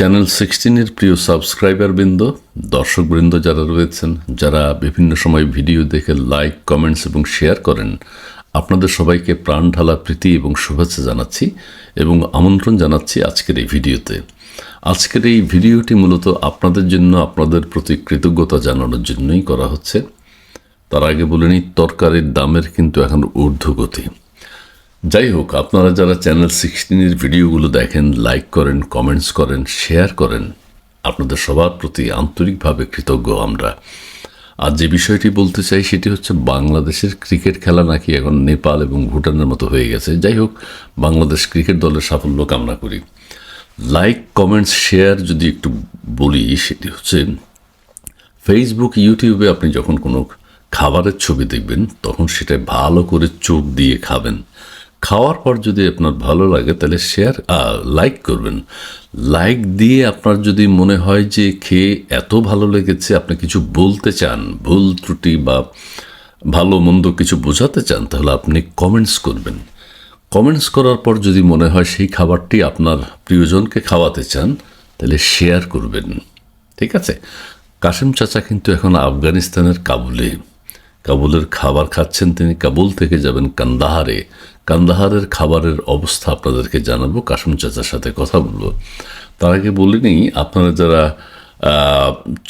Channel সিক্সটিনের প্রিয় subscriber বৃন্দ, দর্শক বৃন্দ যারা রয়েছেন, যারা বিভিন্ন সময় ভিডিও দেখে লাইক কমেন্টস এবং শেয়ার করেন, আপনাদের সবাইকে প্রাণ ঢালা প্রীতি এবং শুভেচ্ছা জানাচ্ছি এবং আমন্ত্রণ জানাচ্ছি আজকের এই ভিডিওতে আজকের এই ভিডিওটি মূলত আপনাদের জন্য, আপনাদের প্রতি কৃতজ্ঞতা জানানোর জন্যই করা হচ্ছে। তার আগে বলে নিই, তরকারির দামের কিন্তু এখন ঊর্ধ্বগতি। যাই হোক, আপনারা যারা চ্যানেল সিক্সটিনের ভিডিওগুলো দেখেন লাইক করেন কমেন্টস করেন শেয়ার করেন, আপনাদের সবার প্রতি আন্তরিকভাবে কৃতজ্ঞ আমরা। আর যে বিষয়টি বলতে চাই, সেটি হচ্ছে বাংলাদেশের ক্রিকেট খেলা নাকি এখন নেপাল এবং ভুটানের মতো হয়ে গেছে। যাই হোক, বাংলাদেশ ক্রিকেট দলের সাফল্য কামনা করি। লাইক কমেন্টস শেয়ার যদি একটু বলি, সেটি হচ্ছে ফেসবুক ইউটিউবে আপনি যখন কোনো খাবারের ছবি দেখবেন, তখন সেটা ভালো করে চোখ দিয়ে খাবেন। খাওয়ার পর যদি আপনার ভালো লাগে, তাহলে শেয়ার লাইক করবেন। লাইক দিয়ে আপনার যদি মনে হয় যে, খেয়ে এত ভালো লেগেছে, আপনি কিছু বলতে চান, ভুল ত্রুটি বা ভালো মন্দ কিছু বোঝাতে চান, তাহলে আপনি কমেন্টস করবেন। কমেন্টস করার পর যদি মনে হয় সেই খাবারটি আপনার প্রিয়জনকে খাওয়াতে চান, তাহলে শেয়ার করবেন। ঠিক আছে? কাসিম চাচা কিন্তু এখন আফগানিস্তানের কাবুলে। কাবুলের খাবার খাচ্ছেন তিনি, কাবুল থেকে যাবেন কান্দাহারে। কান্দাহারের খাবারের অবস্থা আপনাদেরকে জানাব। কাসিম চাচার সাথে কথা বলব। তার আগে বলিনি আপনারা যারা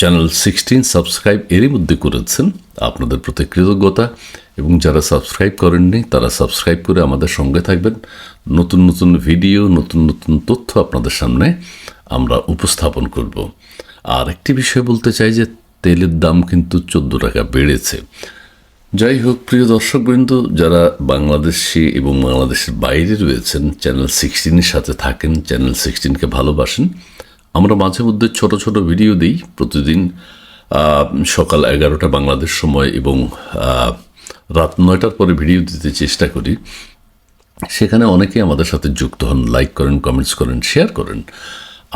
চ্যানেল সিক্সটিন সাবস্ক্রাইব এরই মধ্যে করেছেন, আপনাদের প্রতি কৃতজ্ঞতা। এবং যারা সাবস্ক্রাইব করেননি, তারা সাবস্ক্রাইব করে আমাদের সঙ্গে থাকবেন। নতুন নতুন ভিডিও, নতুন নতুন তথ্য আপনাদের সামনে আমরা উপস্থাপন করব। আর একটি বিষয় বলতে চাই যে, তেলের দাম কিন্তু চোদ্দ টাকা বেড়েছে। যাই হোক, প্রিয় দর্শকবৃন্দ, যারা বাংলাদেশি এবং বাংলাদেশের বাইরে রয়েছেন চ্যানেল সিক্সটিনের সাথে থাকেন চ্যানেল সিক্সটিনকে ভালোবাসেন, আমরা মাঝে মধ্যে ছোট ছোট ভিডিও দিই প্রতিদিন সকাল এগারোটা বাংলাদেশ সময় এবং রাত নয়টার পরে ভিডিও দিতে চেষ্টা করি। সেখানে অনেকেই আমাদের সাথে যুক্ত হন লাইক করেন কমেন্টস করেন শেয়ার করেন।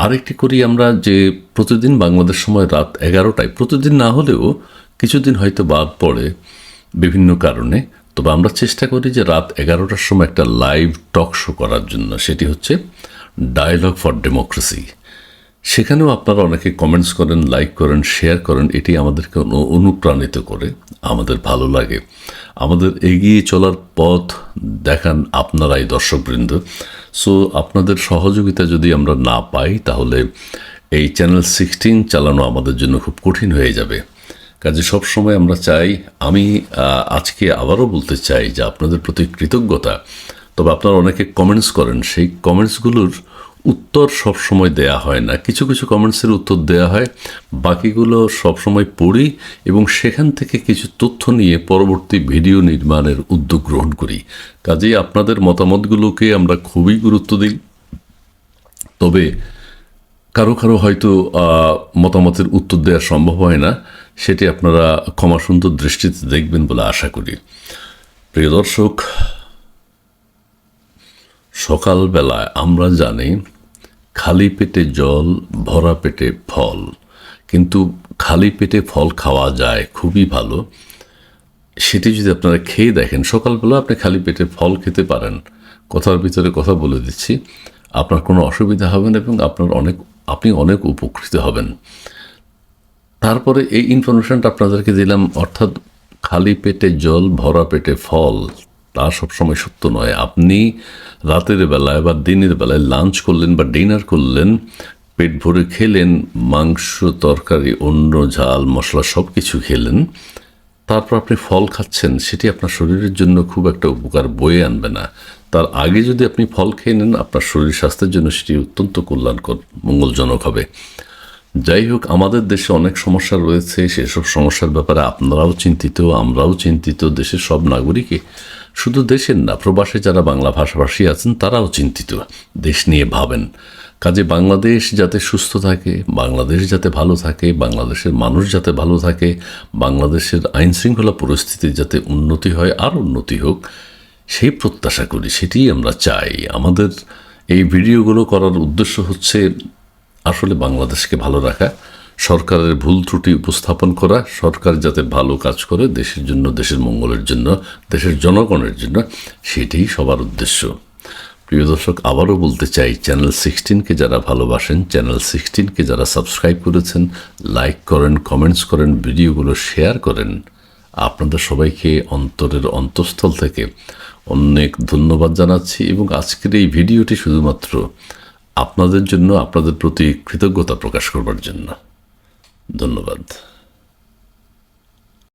আরেকটি করি আমরা যে প্রতিদিন বাংলাদেশ সময় রাত এগারোটায়, প্রতিদিন না হলেও কিছুদিন হয়তো বাদ পড়ে বিভিন্ন কারণে, তবে আমরা চেষ্টা করি যে রাত এগারোটার সময় একটা লাইভ টক শো করার জন্য, সেটি হচ্ছে ডায়ালগ ফর ডেমোক্রেসি সেখানেও আপনারা অনেকে কমেন্টস করেন লাইক করেন শেয়ার করেন, এটি আমাদেরকে অনুপ্রাণিত করে, আমাদের ভালো লাগে। আমাদের এগিয়ে চলার পথ দেখান আপনারাই দর্শকবৃন্দ। সো আপনাদের সহযোগিতা যদি আমরা না পাই, তাহলে এই চ্যানেল সিক্সটিন চালানো আমাদের জন্য খুব কঠিন হয়ে যাবে। কাজে সবসময় আমরা চাই, আমি আজকে আবারও বলতে চাই যে আপনাদের প্রতি কৃতজ্ঞতা। তবে আপনারা অনেকে কমেন্টস করেন, সেই কমেন্টসগুলোর উত্তর সবসময় দেয়া হয় না। কিছু কিছু কমেন্টসের উত্তর দেয়া হয়, বাকিগুলো সবসময় পড়ি এবং সেখান থেকে কিছু তথ্য নিয়ে পরবর্তী ভিডিও নির্মাণের উদ্যোগ গ্রহণ করি। কাজেই আপনাদের মতামতগুলোকে আমরা খুবই গুরুত্ব দিই। তবে কারও কারও হয়তো মতামতের উত্তর দেওয়া সম্ভব হয় না। সেটি আপনারা ক্ষমা সুন্দর দৃষ্টিতে দেখবেন বলে আশা করি। প্রিয় দর্শক সকালবেলায় আমরা জানি, খালি পেটে জল, ভরা পেটে ফল। কিন্তু খালি পেটে ফল খাওয়া যায় খুবই ভালো। সেটি যদি আপনারা খেয়ে দেখেন, সকালবেলা আপনি খালি পেটে ফল খেতে পারেন। কথার ভিতরে কথা বলে দিচ্ছি, আপনার কোনো অসুবিধা হবে না এবং আপনার অনেক, আপনি অনেক উপকৃত হবেন। তারপরে এই ইনফরমেশনটা আপনাদেরকে দিলাম, অর্থাৎ খালি পেটে জল, ভরা পেটে ফল, তা সবসময় সত্য নয়। আপনি রাতের বেলায় বা দিনের বেলায় লাঞ্চ করলেন বা ডিনার করলেন, পেট ভরে খেলেন, মাংস, তরকারি অন্য ঝাল, মশলা সব কিছু খেলেন, তারপর আপনি ফল খাচ্ছেন, সেটি আপনার শরীরের জন্য খুব একটা উপকার বয়ে আনবে না। তার আগে যদি আপনি ফল খেয়ে নেন, আপনার শরীর স্বাস্থ্যের জন্য সেটি অত্যন্ত কল্যাণকর, মঙ্গলজনক হবে। যাই হোক আমাদের দেশে অনেক সমস্যা রয়েছে। সেসব সমস্যার ব্যাপারে আপনারাও চিন্তিত, আমরাও চিন্তিত। দেশের সব নাগরিকই শুধু দেশের না, প্রবাসে যারা বাংলা ভাষাভাষী আছেন, তারাও চিন্তিত। দেশ নিয়ে ভাবেন। কাজে বাংলাদেশ যাতে সুস্থ থাকে, বাংলাদেশ যাতে ভালো থাকে, বাংলাদেশের মানুষ যাতে ভালো থাকে, বাংলাদেশের আইন শৃঙ্খলা পরিস্থিতি যাতে উন্নতি হয়, আর উন্নতি হোক, সেই প্রত্যাশা করি, সেটিই আমরা চাই। আমাদের এই ভিডিওগুলো করার উদ্দেশ্য হচ্ছে আসলে বাংলাদেশকে ভালো রাখা, সরকারের ভুল ত্রুটি উপস্থাপন করা, সরকার যাতে ভালো কাজ করে দেশের জন্য, দেশের মঙ্গলের জন্য, দেশের জনগণের জন্য, সেটাই সবার উদ্দেশ্য। প্রিয় দর্শক, আবারও বলতে চাই, চ্যানেল সিক্সটিনকে যারা ভালোবাসেন, চ্যানেল সিক্সটিনকে যারা সাবস্ক্রাইব করেছেন, লাইক করেন, কমেন্টস করেন, ভিডিওগুলো শেয়ার করেন। আপনাদের সবাইকে অন্তরের অন্তঃস্থল থেকে অনেক ধন্যবাদ জানাচ্ছি এবং আজকের এই ভিডিওটি শুধুমাত্র আপনাদের জন্য আপনাদের প্রতি কৃতজ্ঞতা প্রকাশ করবার জন্য। ধন্যবাদ।